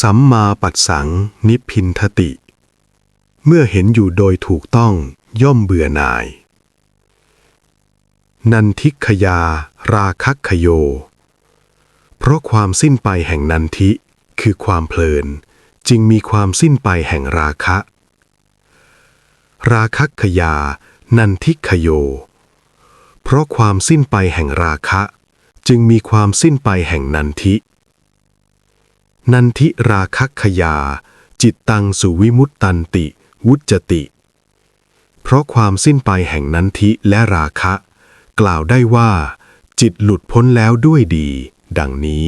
สัมมาปัสสังนิพพินทติ เมื่อเห็นอยู่โดยถูกต้องย่อมเบื่อหน่าย นันทิขยา ราคัคขโย เพราะความสิ้นไปแห่งนันทิคือความเพลิน จึงมีความสิ้นไปแห่งราคะ ราคัคขยา นันทิขโย เพราะความสิ้นไปแห่งราคะ จึงมีความสิ้นไปแห่งนันทิ นันทิราคัคขยา จิตตังสุวิมุตตันติ วุจจติ เพราะความสิ้นไปแห่งนันทิและราคะ กล่าวได้ว่า จิตหลุดพ้นแล้วด้วยดี ดังนี้